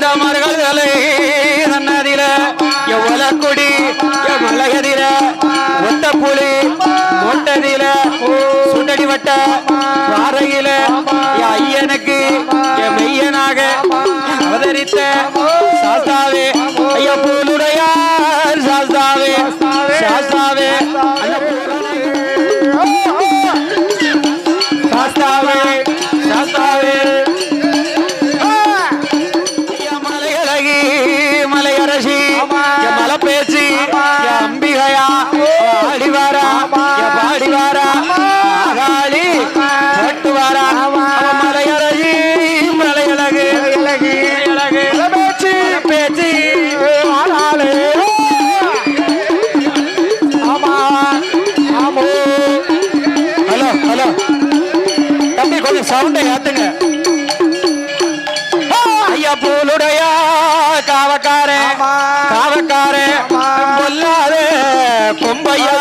இந்த மருகலை நன்னதில எவ்வளவு கொடி சவுண்டை ஏத்துங்க ஐயா போலுடையா காவக்காரே காவக்காரே பொல்லாதே பொம்பையா.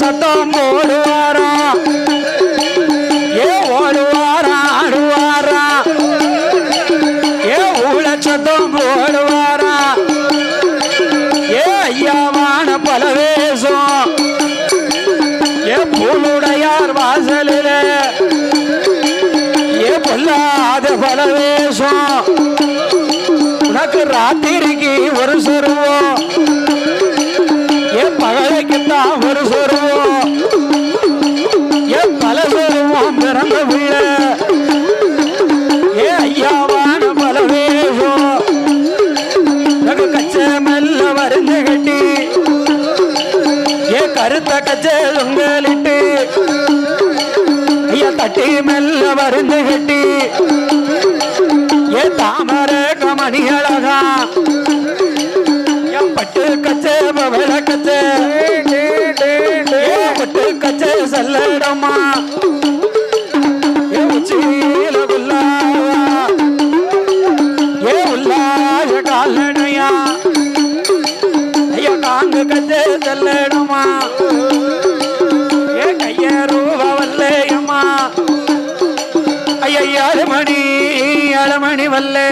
சத்தம் போடுவாரா? ஏ ஓடுவாரா? ஆடுவாரா? ஏ ஊழ சத்தம் போடுவாரா? ஏ ஐயாவான பலவேசம் ஏ பூலுடையார் வாசலிலே? ஏ பொல்லாத பலவேசம் கருத்த கச்சல் உங்களிட்டு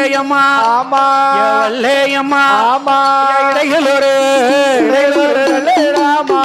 வல்லேயம்மா ஆமா. வல்லேயம்மா ஆமா. இடையில் ஒரு ராமா